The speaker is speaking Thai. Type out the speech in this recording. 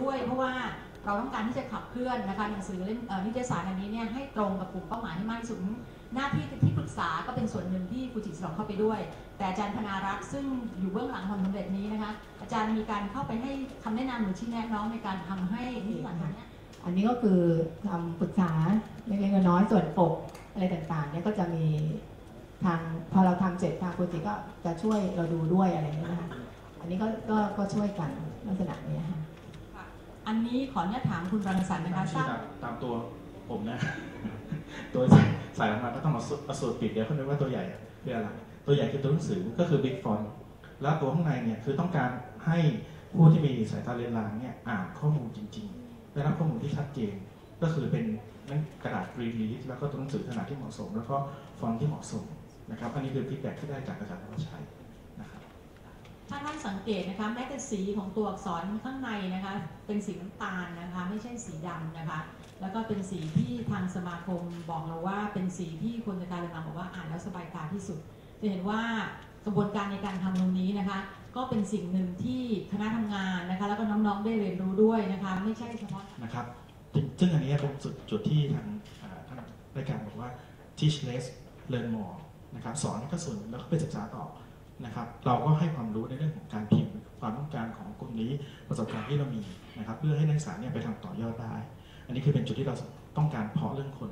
ด้วย เพราะว่าเราต้องการที่จะขับเคลื่อนนะคะหนังสือเล่มนิตยสารอันนี้เนี่ยให้ตรงกับกลุ่มเป้าหมายให้มากที่สุดหน้าที่ที่ปรึกษาก็เป็นส่วนหนึ่งที่ฟูจิสองเข้าไปด้วย แต่อาจารย์พนารักษ์ซึ่งอยู่เบื้องหลังความสำเร็จนี้นะคะอาจารย์มีการเข้าไปให้คำแนะนำหรือชี้แนะน้องในการทำให้นิตยสารเนี้ยอันนี้ก็คือทำปรึกษาเล็กๆน้อยๆส่วนปกอะไรต่างๆเนี่ยก็จะมีทางพอเราทำเสร็จทางโปรเจกต์ก็จะช่วยเราดูด้วยอะไรเงี้ยนะคะอันนี้ก็ก็ช่วยกันลักษณะนี้ค่ะ อันนี้ขออนุญาตถามคุณรังสรรค์นะคะทชื่ราอบตามตามตัวผมนะ ตัวใส่ออกมาก็ต้องมาสูมาสูตรปิดเดี๋ยวเขาคิดว่าตัวใหญ่อะคืออะไรตัวใหญ่คือตัวหนังสือก็คือ big font แล้วตัวข้างในเนี่ยคือต้องการให้ผู้ที่มีสายตาเรียนรางเนี่ยอ่านข้อมูลจริงๆ ได้รับข้อมูลที่ชัดเจน ก็คือเป็นหนังกระดาษรีลีสแล้วก็ตัวหนังสือขนาดที่เหมาะสม แล้วก็ฟอนต์ที่เหมาะสมนะครับ อันนี้คือฟีดแบ็ที่ได้จากอาจารย์ธวัชชัยนะครับถ้าท่านสังเกตนะคะแม้แต่สีของตัวอักษรข้างในนะคะ เป็นสีน้ำตาลนะคะ ไม่ใช่สีดำนะคะ แล้วก็เป็นสีที่ทางสมาคมบอกเราว่าเป็นสีที่คนในการเรียนบอกว่าอ่านแล้วสบายตาที่สุด จะเห็นว่ากระบวนการในการทำตรงนี้นะคะ ก็เป็นสิ่งหนึ่งที่คณะทำงานนะคะ แล้วก็น้องๆได้เรียนรู้ด้วยนะคะ ไม่ใช่เฉพาะนะครับ ซึ่งอันนี้เป็นจุดจุดที่ทางท่านรายการบอกว่า teach less learn more นะครับสอนก็ส่วนแล้วก็ไปศึกษาต่อนะครับ เราก็ให้ความ เรื่องของการพิมพ์ความต้องการของกลุ่มนี้ประสบการณ์ที่เรามีนะครับเพื่อให้นักศึกษาเนี่ยไปทำต่อยอดได้ อันนี้คือเป็นจุดที่เราต้องการเพาะเรื่องคน